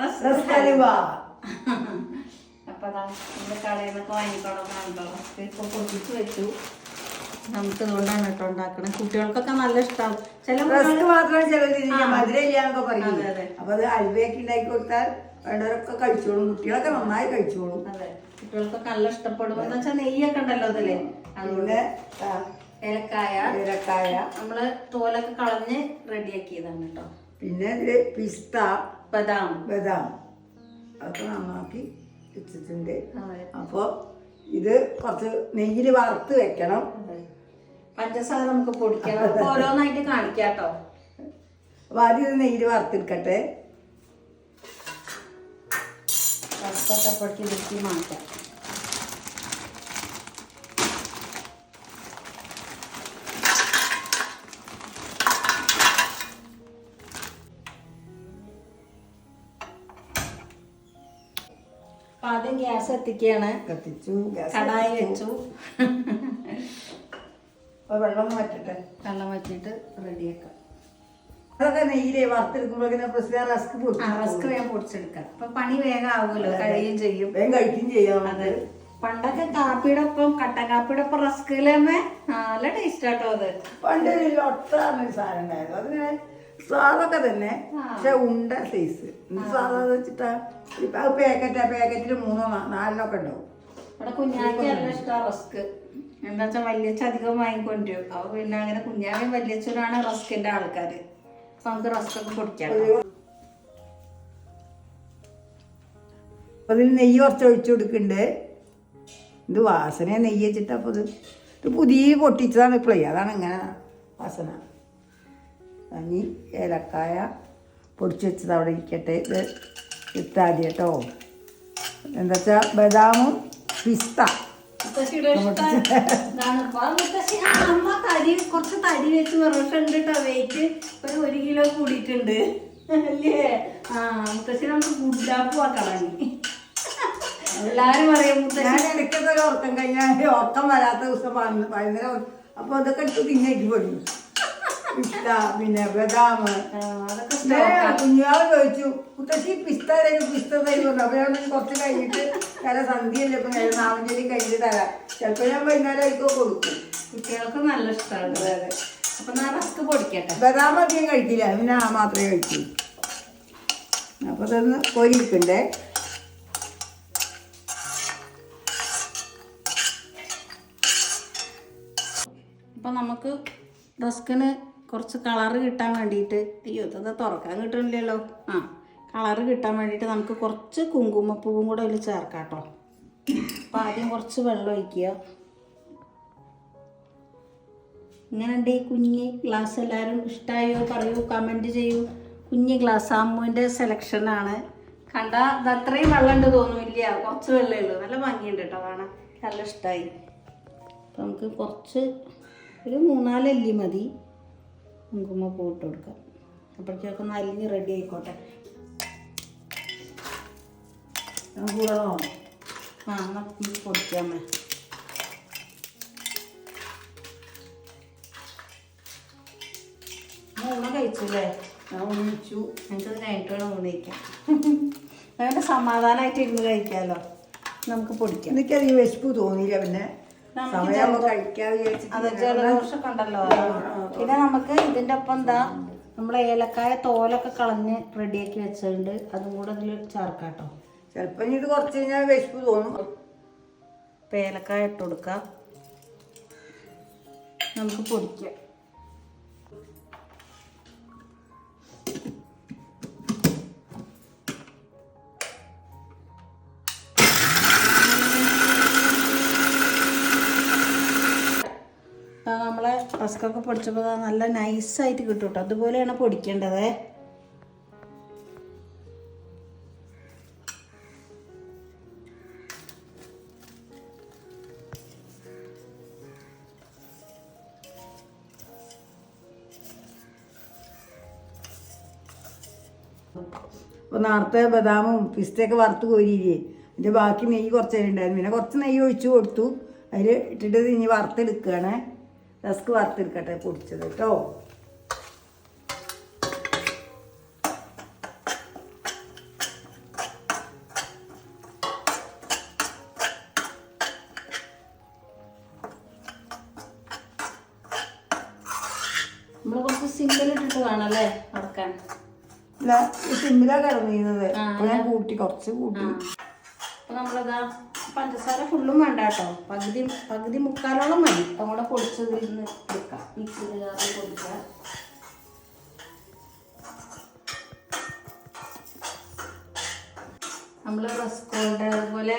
Rusk halwa അപ്പൊ അതാ നമ്മുടെ കടയിൽ നിന്നൊക്കെ വാങ്ങിക്കൊണ്ടോ ഇപ്പൊ പൊട്ടിച്ച് വെച്ചു. നമുക്ക് ഇതുകൊണ്ടാണ് കേട്ടോ ഉണ്ടാക്കണത് കുട്ടികൾക്കൊക്കെ നല്ല ഇഷ്ടമാവും ചില റസ്ക് മാത്രം ചിലവ് മധുരം ഇല്ലാന്നൊക്കെ പറയും. അപ്പൊ അത് അൽവയൊക്കെ ഉണ്ടാക്കി കൊടുത്താൽ വേണ്ടവരൊക്കെ കഴിച്ചോളും. കുട്ടികളൊക്കെ നന്നായി കഴിച്ചോളും. അതെ. കുട്ടികൾക്കൊക്കെ നല്ല ഇഷ്ടപ്പെടും. എന്ന് വെച്ചാൽ നെയ്യൊക്കെ ഉണ്ടല്ലോ അതിൽ. അതുകൊണ്ട് ഏലക്കായ. ഏലക്കായ. നമ്മൾ തോലൊക്കെ കളഞ്ഞ് റെഡിയാക്കിയതാണ് കേട്ടോ. പിന്നെ അതിൽ പിസ്ത ബദാം. ബദാം. അതൊക്കെ നന്നാക്കി വെച്ചിട്ടുണ്ട്. അപ്പോൾ ഇത് കുറച്ച് നെയ്യിൽ വറുത്ത് വെക്കണം. പഞ്ചസാര നമുക്ക് പൊടിക്കണം. ഓരോന്നായിട്ട് കാണിക്കാം കേട്ടോ അപ്പോൾ ആദ്യം ഇത് നെയ്യിൽ വറുത്തെടുക്കട്ടെ. വറുത്തൊക്കെ പൊടിച്ച് മാറ്റാം. ഗ്യാസ് കത്തിക്കുകയാണ്. കത്തിച്ചു. കടായി വെച്ചു. വെള്ളം മാറ്റട്ടെ വെള്ളം മാറ്റിയിട്ട് റെഡിയാക്കാം. അതൊക്കെ നെയ്യിലേ വറുത്തെടുക്കുമ്പോഴേക്കും പ്രസിദ്ധ റസ്ക് ആ റസ്ക് വേഗം പൊടിച്ചെടുക്കാം അപ്പൊ പണി വേഗം ആവുമല്ലോ കഴിയുകയും ചെയ്യും. വേഗം കഴിക്കുകയും ചെയ്യാം അതെ. പണ്ടൊക്കെ കാപ്പിയുടെ ഒപ്പം കട്ടൻ കാപ്പിയുടെ ഒപ്പം റസ്കിലമ്മേ നല്ല ടേസ്റ്റ് ആട്ടോ അത്. പണ്ട് ഒരു ലൊട്ടാണ് ഒരു സാധനം ഉണ്ടായിരുന്നു. അതിന് സ്വാദൊക്കെ തന്നെ. പക്ഷെ ഉണ്ട സൈസ് സാധാ വെച്ചിട്ടാ അത് പാക്കറ്റ് പാക്കറ്റിൽ മൂന്നോ നാ- നാലെണ്ണോ ഒക്കെ ഉണ്ടാവും. ഇവിടെ കുഞ്ഞാക്ക് നല്ല ഇഷ്ടമാണ് റസ്ക്. എന്താ വെച്ചാൽ വല്യച്ഛ അധികം വാങ്ങിക്കൊണ്ടിരും അപ്പൊ പിന്നെ അങ്ങനെ കുഞ്ഞാവും വല്യച്ഛനാണ് റസ്കിന്റെ ആൾക്കാര്. അപ്പൊ നമുക്ക് റസ്ക് ഒക്കെ കുടിക്കാം അപ്പൊ ഇതിൽ നെയ്യ് കുറച്ച് ഒഴിച്ചു കൊടുക്കുന്നുണ്ട് ഇത് വാസന നെയ്യ് വെച്ചിട്ട് അപ്പോൾ ഇത് ഇത് പുതിയ പൊട്ടിച്ചതാണ് ഇപ്പോഴേ അതാണ് ഇങ്ങനെ വാസന. ഇനി ഏലക്കായ പൊടിച്ച് വെച്ചത് അവിടെ ഇരിക്കട്ടെ. ഇത് ഇട്ടാൽ കേട്ടോ. എന്താ വെച്ചാൽ ബദാമും പിസ്ത. അമ്മ തടി കുറച്ച് തടി വെച്ച് കേട്ടോ. വെയിറ്റ് ഒരു ഒരു കിലോ കൂടിയിട്ടുണ്ട്. അല്ലേ? ആ മുത്തശ്ശി നമുക്ക് ഗുഡാപ്പ് ആക്കണം എല്ലാരും പറയും മുത്തശ്ശി ഞാൻ ഇടയ്ക്കൊക്കെ ഓർക്കം ഉറക്കം കഴിഞ്ഞാൽ ഉറക്കം വരാത്ത ദിവസം വൈകുന്നേരം അപ്പോൾ അതൊക്കെ എടുത്ത് തിന്നേക്ക് പോയി പിസ്ത പിന്നെ ബദാം. കുഞ്ഞാവ് ചോദിച്ചു മുത്തശ്ശി പിസ്ത തരും പിസ്ത തരും പറഞ്ഞു. അപ്പൊ ഞാൻ കുറച്ച് കഴിഞ്ഞിട്ട് കാരണം സന്ധ്യയല്ലേ അപ്പൊ ഞാൻ നാമഞ്ചേരി കഴിഞ്ഞിട്ട് തരാം. ചിലപ്പോ ഞാൻ വൈകുന്നേരം ആയിക്കോ കൊടുക്കും. കുട്ടികൾക്ക് നല്ല ഇഷ്ടമാണ് അപ്പൊ ഞാൻ റസ്ക് പൊടിക്കട്ടെ? ബദാം അധികം കഴിക്കില്ല പിന്നെ ആ മാത്രമേ കഴിക്കൂ. അപ്പൊ അതൊന്ന് കോരിയിരിക്കണ്ടേ അപ്പൊ നമുക്ക് ഡ്രസ്കിന് കുറച്ച് കളറ് കിട്ടാൻ വേണ്ടിയിട്ട് അയ്യോ ഇത് തുറക്കാൻ കിട്ടണില്ലല്ലോ. ആ കളറ് കിട്ടാൻ വേണ്ടിയിട്ട് നമുക്ക് കുറച്ച് കുങ്കുമപ്പൂവും കൂടെ അതിൽ ചേർക്കാം കേട്ടോ അപ്പം ആദ്യം കുറച്ച് വെള്ളം ഒഴിക്കുക. ഇങ്ങനെയുണ്ട് ഈ കുഞ്ഞ് ഗ്ലാസ് എല്ലാവരും ഇഷ്ടമായോ പറയൂ കമന്റ് ചെയ്യൂ. കുഞ്ഞ് ഗ്ലാസ് അമ്മുവിന്റെ സെലക്ഷനാണ് കണ്ട ഇത് അത്രയും വെള്ളം ഉണ്ട് തോന്നുന്നില്ല കുറച്ച് വെള്ളമേ ഉള്ളൂ. നല്ല ഭംഗിയുണ്ട് കേട്ടോ കാണാൻ. നല്ല ഇഷ്ടമായി നമുക്ക് കുറച്ച് ഒരു മൂന്നാൽ അല്ലി മതി. കുങ്കുമ പൂട്ട് കൊടുക്കാം. അപ്പോഴത്തേക്കൊന്ന് അലിഞ്ഞ് റെഡി ആയിക്കോട്ടെ. കൂടണോ ആ എന്നാൽ പൊടിക്കാമേ ഊണ കഴിച്ചല്ലേ? ഞാൻ ഊണിച്ചു എനിക്കത് കഴിഞ്ഞിട്ട് വേണം ഊണ് കഴിക്കാം അങ്ങനെ സമാധാനമായിട്ട് ഇരുന്ന് കഴിക്കാമല്ലോ നമുക്ക് പൊടിക്കാം. എനിക്കധികം വിശപ്പ് തോന്നിയില്ല പിന്നെ. ജലദോഷമൊക്കെ ഉണ്ടല്ലോ പിന്നെ നമുക്ക് ഇതിന്റെ ഒപ്പം എന്താ നമ്മളെ ഏലക്കായ തോലൊക്കെ കളഞ്ഞ് റെഡിയാക്കി വെച്ചിട്ടുണ്ട് അതും കൂടെ അതിൽ ചേർക്കാട്ടോ. കേട്ടോ ചിലപ്പോ ഇനി ഇത് കുറച്ച് കഴിഞ്ഞാൽ വിശപ്പ് തോന്നും. ഇപ്പം ഏലക്കായ ഇട്ട് കൊടുക്കാം. നമുക്ക് പൊടിക്കാം. നമ്മളെ റസ്കൊക്കെ പൊടിച്ചപ്പോൾ നല്ല നൈസായിട്ട് കിട്ടും കേട്ടോ അതുപോലെയാണ് പൊടിക്കേണ്ടത്. അപ്പോൾ നേരത്തെ ബദാമും പിസ്തയൊക്കെ വറുത്ത് കോരിയില്ലേ? അതിന്റെ ബാക്കി നെയ്യ് കുറച്ച് ഉണ്ടായിരുന്നു പിന്നെ കുറച്ച് നെയ്യ് ഒഴിച്ച് കൊടുത്തു. അതിൽ ഇട്ടിട്ട് ഇനി വറുത്തെടുക്കുകയാണ്. റസ്ക് വറുത്തെടുക്കട്ടെ പൊടിച്ചത് കേട്ടോ. നമ്മൾ കാണല്ലേ സിമ്പിളിട്ടിട്ട് വേണമല്ലേ വറക്കാൻ? സിമ്പിലാണ് കൂട്ടി കുറച്ച് കൂട്ടി. അപ്പൊ നമ്മളിതാ പഞ്ചസാര ഫുള്ളും വേണ്ട കേട്ടോ പകുതി പകുതി മുക്കാലോളം മതി. അങ്ങോട്ട് പൊടിച്ചതിൽ നിന്ന് എടുക്കാം. മിക്സിയിൽ കയറി പൊടിക്കാം. നമ്മൾ റസ്കോണ്ട് അതുപോലെ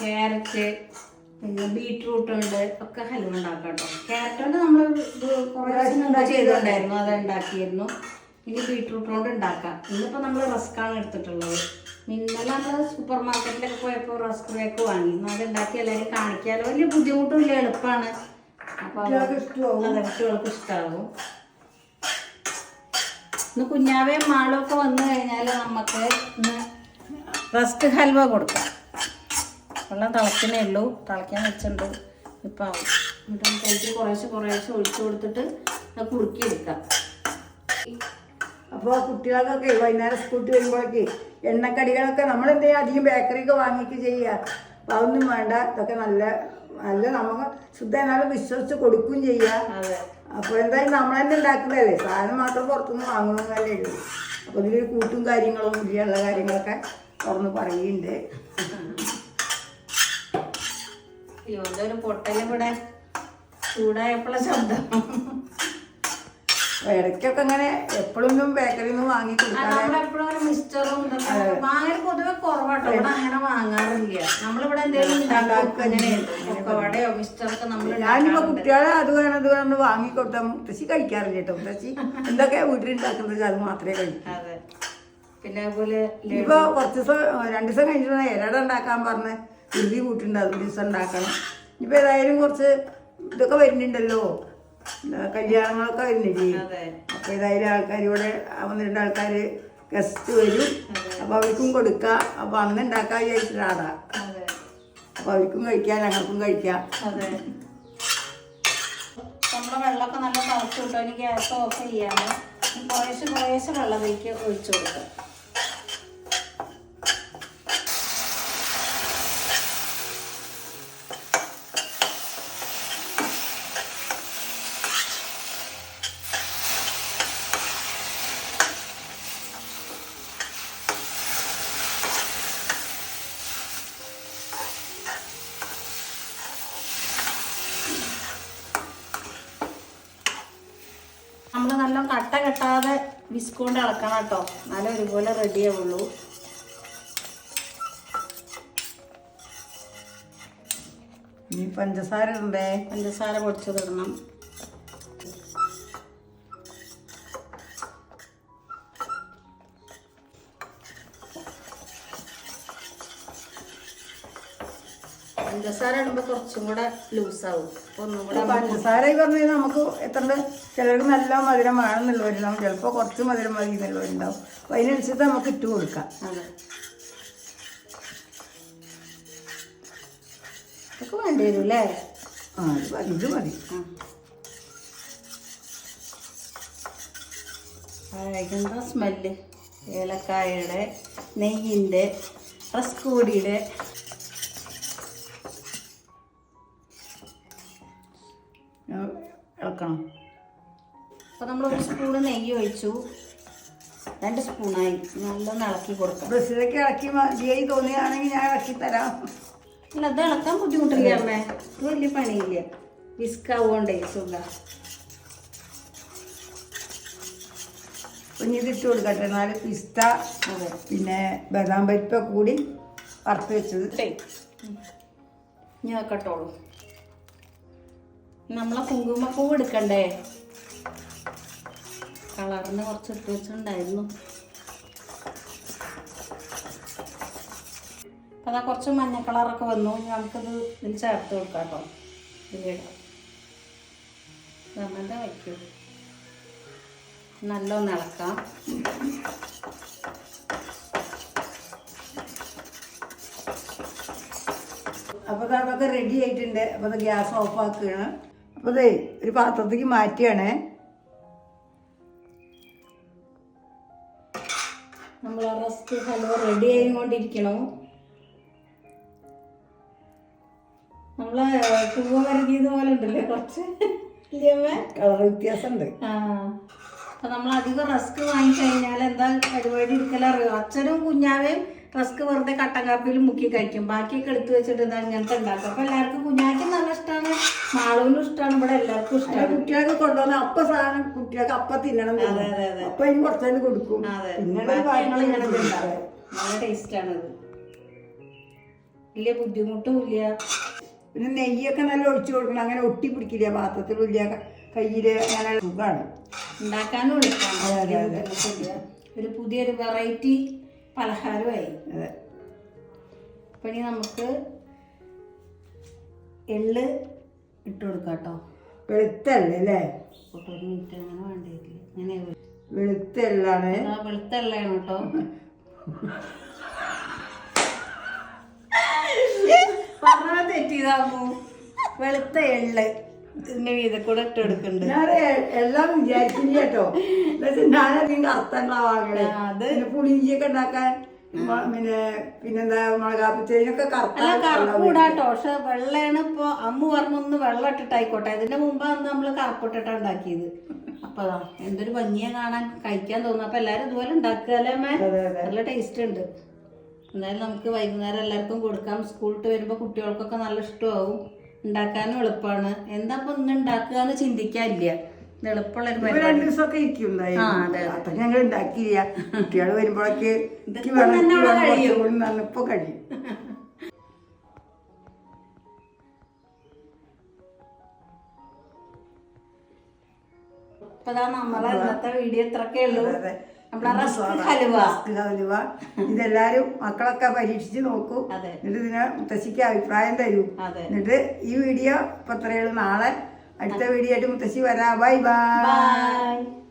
ക്യാരറ്റ് പിന്നെ ബീട്രൂട്ട് ഉണ്ട് ഒക്കെ ഹലുവ ഉണ്ടാക്കാം കേട്ടോ ക്യാരറ്റ് കൊണ്ട് നമ്മൾ കുറേ മുമ്പ് ചെയ്തിട്ടുണ്ടായിരുന്നു അത് ഉണ്ടാക്കിയിരുന്നു. ഇനി ബീട്രൂട്ട് കൊണ്ട് ഉണ്ടാക്കാം. ഇന്നിപ്പോൾ നമ്മൾ റസ്ക്കാണ് എടുത്തിട്ടുള്ളത്. ഇന്നലെ നമ്മൾ സൂപ്പർ മാർക്കറ്റിലൊക്കെ പോയപ്പോൾ കേക്ക് വാങ്ങി. അത് ഉണ്ടാക്കി എല്ലാവരും കാണിക്കാലോ. വലിയ ബുദ്ധിമുട്ടുമില്ല എളുപ്പമാണ് അപ്പോൾ കുട്ടികൾക്ക് ഇഷ്ടമാവും. ഇന്ന് കുഞ്ഞാവയും മാളും ഒക്കെ വന്നു കഴിഞ്ഞാൽ നമുക്ക് ഇന്ന് റസ്ക് ഹൽവ കൊടുക്കാം. വെള്ളം തിളക്കുന്നേ ഉള്ളൂ. തിളക്കാൻ വെച്ചിട്ടുണ്ട്. ഇപ്പം ആവും. എന്നിട്ട് നമുക്ക് അതിൽ കുറേശ്ശെ കുറേശ്ശെ ഒഴിച്ചു കൊടുത്തിട്ട് അത് കുറുക്കിയെടുക്കാം. അപ്പോൾ കുട്ടികൾക്കൊക്കെ വൈകുന്നേരം സ്കൂട്ടി വരുമ്പോഴേക്ക് എണ്ണക്കടികളൊക്കെ നമ്മൾ എന്ത് ചെയ്യുക അധികം ബേക്കറിയൊക്കെ വാങ്ങിക്ക് ചെയ്യുക. അപ്പോൾ അതൊന്നും വേണ്ട. ഇതൊക്കെ നല്ല നല്ല നമുക്ക് ശുദ്ധ എന്നാലും വിശ്വസിച്ച് കൊടുക്കുകയും ചെയ്യുക. അപ്പൊ അപ്പോൾ എന്തായാലും നമ്മൾ തന്നെ ഉണ്ടാക്കുന്നതല്ലേ? സാധനം മാത്രം പുറത്തുനിന്ന് വാങ്ങണമെന്നല്ലേ ഉള്ളൂ. അപ്പോൾ ഇതിലൊരു കൂട്ടും കാര്യങ്ങളും ഇല്ലയുള്ള കാര്യങ്ങളൊക്കെ തുറന്ന് പറയുന്നുണ്ട്. ഒരു പൊട്ടൽ ഇവിടെ ശബ്ദം. ഇടയ്ക്കൊക്കെ അങ്ങനെ എപ്പോഴൊന്നും ബേക്കറിയിൽ നിന്ന് വാങ്ങി വാങ്ങൽ പൊതുവെ കുറവാട്ടോ. ഇവിടെ അങ്ങനെ വാങ്ങാറില്ല. നമ്മളിവിടെ എന്തെങ്കിലും ഉണ്ടാക്കും. അങ്ങനെയുണ്ട് പൊക്കവടയോ മിസ്റ്ററൊക്കെ നമ്മൾ ഞാനിപ്പോൾ കുട്ടികളെ അത് വേണം അത് വേണം വാങ്ങി വാങ്ങിക്കൊടുത്താൽ മുത്തശ്ശി കഴിക്കാറില്ല കേട്ടോ. മുത്തശ്ശി എന്തൊക്കെയാ വീട്ടിലുണ്ടാക്കുന്നത് അത് മാത്രമേ കഴിക്കൂ. പിന്നെ അതുപോലെ ഇപ്പൊ കുറച്ച് ദിവസം രണ്ടു ദിവസം കഴിഞ്ഞിട്ട് ഇലട ഉണ്ടാക്കാൻ പറഞ്ഞ് ഇല്ലി കൂട്ടുണ്ട്. അത് ദിവസം ഉണ്ടാക്കണം. ഇപ്പൊ ഏതായാലും കുറച്ച് ഇതൊക്കെ വരുന്നുണ്ടല്ലോ. കല്യാണങ്ങളൊക്കെ വരുന്നില്ലേ അതെ. അപ്പോൾ ഏതായാലും ആൾക്കാർ ഇവിടെ ഒന്ന് രണ്ട് ആൾക്കാർ ഗസ്റ്റ് വരും. അപ്പൊ അവർക്കും കൊടുക്കാം. അപ്പൊ അന്ന് ഉണ്ടാക്കാൻ വിചാരിച്ചിട്ടാടാ. അപ്പൊ അവർക്കും കഴിക്കാം ഞങ്ങൾക്കും കഴിക്കാം. നമ്മുടെ വെള്ളമൊക്കെ നല്ല തളച്ചു കിട്ടും ഗ്യാസ് ഓഫ് ചെയ്യാന് ഇനി കുറേശ്ശെ കുറേശ്ശെ വെള്ളത്തിലേക്ക് ഒഴിച്ചു കൊടുക്കാം. നമ്മൾ നല്ല കട്ട കെട്ടാതെ വിസ്കൊണ്ട് ഇളക്കണം കേട്ടോ. നല്ല ഒരുപോലെ റെഡി ആവുള്ളൂ. ഇനി പഞ്ചസാര ഉണ്ടേ പഞ്ചസാര പൊടിച്ചതിടണം പഞ്ചസാര ഇടുമ്പോൾ കുറച്ചും കൂടെ ലൂസാവും. അപ്പോൾ ഒന്നും കൂടെ നമുക്ക് പഞ്ചസാര ഈ പറഞ്ഞാൽ നമുക്ക് എത്ര ചിലർക്ക് നല്ല മധുരം വേണമെന്നുള്ളവരുണ്ടാവും ചിലപ്പോൾ കുറച്ച് മധുരം മതി എന്നുള്ളവരുണ്ടാവും അപ്പോൾ അതിനനുസരിച്ച് നമുക്ക് ഇട്ട് കൊടുക്കാം. സ്മെൽ ഇതൊക്കെ വേണ്ടി വരും അല്ലേ ആ ഇത് മതി ഇത് മതി. എന്താ സ്മെല്ല്? ഏലക്കായയുടെ നെയ്യിന്റെ റസ്ക് നമ്മൾ ഒരു സ്പൂൺ നെയ്യ് ഒഴിച്ചു. രണ്ട് സ്പൂണായി. നല്ലൊന്ന് ഇളക്കി കൊടുക്കാം. ബസ്സിലൊക്കെ ഇളക്കി മതിയായി തോന്നുകയാണെങ്കിൽ ഞാൻ ഇളക്കി തരാം. അല്ല അത് ഇളക്കാൻ ബുദ്ധിമുട്ടില്ല അമ്മേ. ഇത് വലിയ പണിയില്ല. വിസ്ക് ആവുകൊണ്ടേ സുഖ. കുഞ്ഞിട്ട് കൊടുക്കട്ടെ. എന്നാൽ പിസ്ത പിന്നെ ബദാം പരിപ്പ കൂടി വറുത്ത് വെച്ചത്. ഞാൻ കേട്ടോളൂ നമ്മളെ കുങ്കുമപ്പൂ എടുക്കണ്ടേ? കളറിന് കുറച്ച് ഇട്ട് വെച്ചിട്ടുണ്ടായിരുന്നു. അപ്പം അതാ കുറച്ച് മഞ്ഞ കളറൊക്കെ വന്നു. നമുക്കിത് ഇതിൽ ചേർത്ത് കൊടുക്കാം കേട്ടോ. ഇതിലിടാം നമ്മളുടെ വയ്ക്കൂ. നല്ലോണം ഇളക്കാം. അപ്പോൾ അതൊക്കെ റെഡി ആയിട്ടുണ്ട്. അപ്പോൾ അത് ഗ്യാസ് ഓഫ് ആക്കുകയാണ്. അപ്പോൾ അതേ ഒരു പാത്രത്തേക്ക് മാറ്റുകയാണ് നമ്മൾ റസ്ക് ഹൽവ റെഡി ആയിക്കൊണ്ടിരിക്കണോ. നമ്മളെ പൂവ് വരുത്തിയത് പോലെ ഉണ്ടല്ലേ കുറച്ച്? കളർ വ്യത്യാസമുണ്ട്. ആ. അപ്പൊ നമ്മൾ അധികം റസ്ക് വാങ്ങിക്കഴിഞ്ഞാൽ എന്താ പരിപാടി എടുക്കലറിയോ? അച്ഛനും കുഞ്ഞാവേയും റസ്ക് വെറുതെ കട്ടൻ കാപ്പിയിൽ മുക്കി കഴിക്കും. ബാക്കിയൊക്കെ എടുത്തു വെച്ചിട്ട് ഇതാ ഇങ്ങനത്തെ ഉണ്ടാക്കും. അപ്പൊ എല്ലാവർക്കും കുഞ്ഞാക്കും നല്ല ഇഷ്ടമാണ് മാളൂനും ഇഷ്ടമാണ് ഇവിടെ എല്ലാവർക്കും ഇഷ്ടമാണ് കുട്ടികൾക്ക് കൊണ്ടുവന്ന അപ്പ സാധനം കുട്ടികൾക്ക് അപ്പ തിന്നണം. അപ്പൊ ഇനി കുറച്ചതിന് കൊടുക്കും. ബാക്കി ഞങ്ങൾ ഇങ്ങനെ നല്ല വലിയ ബുദ്ധിമുട്ടും ഇല്ല. പിന്നെ നെയ്യൊക്കെ നല്ല ഒഴിച്ചു കൊടുക്കണം. അങ്ങനെ ഒട്ടി പിടിക്കില്ല. പാത്രത്തിലില്ല കയ്യിൽ അങ്ങനെ സുഖമാണ് ഉണ്ടാക്കാനും എളുപ്പമാണ്. ഒരു പുതിയൊരു വെറൈറ്റി പലഹാരമായി. അതെ. അപ്പം ഇനി നമുക്ക് എള്ള് ഇട്ട് കൊടുക്കാം കേട്ടോ. വെളുത്തല്ലേ അല്ലേ? ഒരു മിനിറ്റ് അങ്ങനെ വേണ്ടിയിട്ടില്ല. ഇങ്ങനെ വെളുത്ത എള്ളാണ് ആ വെളുത്ത എള്ളയാണ് കേട്ടോ പറഞ്ഞ തെറ്റിയതാമു വെളുത്ത എള്ള്. ഇതിന്റെ വീത കൂടെ ഇട്ട് കൊടുക്കുന്നുണ്ട് ഞാൻ എല്ലാം വിചാരിച്ചില്ല കേട്ടോ. എന്നുവെച്ചാൽ ഞാനധികം കറുത്തങ്ങളാ വാങ്ങണേ. അത് പിന്നെ പുളിഞ്ചിയൊക്കെ ഉണ്ടാക്കാൻ പിന്നെ പിന്നെന്താ മുളകാപ്പിച്ചതിനൊക്കെ കറുത്ത കറുപ്പൂടാട്ടോ പക്ഷെ വെള്ളയാണ് ഇപ്പൊ അമ്മ പറഞ്ഞൊന്ന് വെള്ളം ഇട്ടിട്ടായിക്കോട്ടെ. ഇതിന്റെ മുമ്പ് അന്ന് നമ്മൾ കറുപ്പിട്ടിട്ടാ ഉണ്ടാക്കിയത്. അപ്പൊ എന്തൊരു ഭംഗിയാ കാണാൻ കഴിക്കാൻ തോന്നുന്നു. അപ്പൊ എല്ലാരും ഇതുപോലെ ഉണ്ടാക്കുകയല്ലേ അമ്മേ? നല്ല ടേസ്റ്റ് ഉണ്ട്. എന്തായാലും നമുക്ക് വൈകുന്നേരം എല്ലാവർക്കും കൊടുക്കാം. സ്കൂളിട്ട് വരുമ്പോൾ കുട്ടികൾക്കൊക്കെ നല്ല ഇഷ്ടമാവും. ഉണ്ടാക്കാനും എളുപ്പമാണ് എന്താ ഇപ്പൊ ഇന്ന് ഉണ്ടാക്കുക എന്ന് ചിന്തിക്കാനില്ല. ഇത് എളുപ്പമുള്ള ഒരു ഇപ്പൊ പരിപാടി. രണ്ടു ദിവസമൊക്കെ ഇരിക്കുണ്ടായി ആ, അതെ, അതെ. അത്ര ഞങ്ങൾ ഉണ്ടാക്കിയില്ല. കുട്ടികൾ വരുമ്പോഴേക്ക് ഇതൊക്കെ എനിക്ക് വേണം, തന്നെ എനിക്ക് അവിടെ വേണം, കഴിയും. കുറച്ചും കൂടി നന്ന് ഇപ്പൊ കഴിയും. ഇപ്പൊ നമ്മളെ ഇന്നത്തെ വീഡിയോ ഇത്രക്കേ ഉള്ളൂ. അതെ, അതെ. ഹലുവ. ഹലുവ. ഇതെല്ലാരും മക്കളൊക്കെ പരീക്ഷിച്ച് നോക്കൂ. എന്നിട്ട് ഇതിനെ മുത്തശ്ശിക്ക് അഭിപ്രായം തരൂ. എന്നിട്ട് ഈ വീഡിയോ ഇപ്പൊ ഇത്രയുള്ളൂ നാളെ അടുത്ത വീഡിയോ ആയിട്ട് മുത്തശ്ശി വരാ. Bye bye. ബൈ.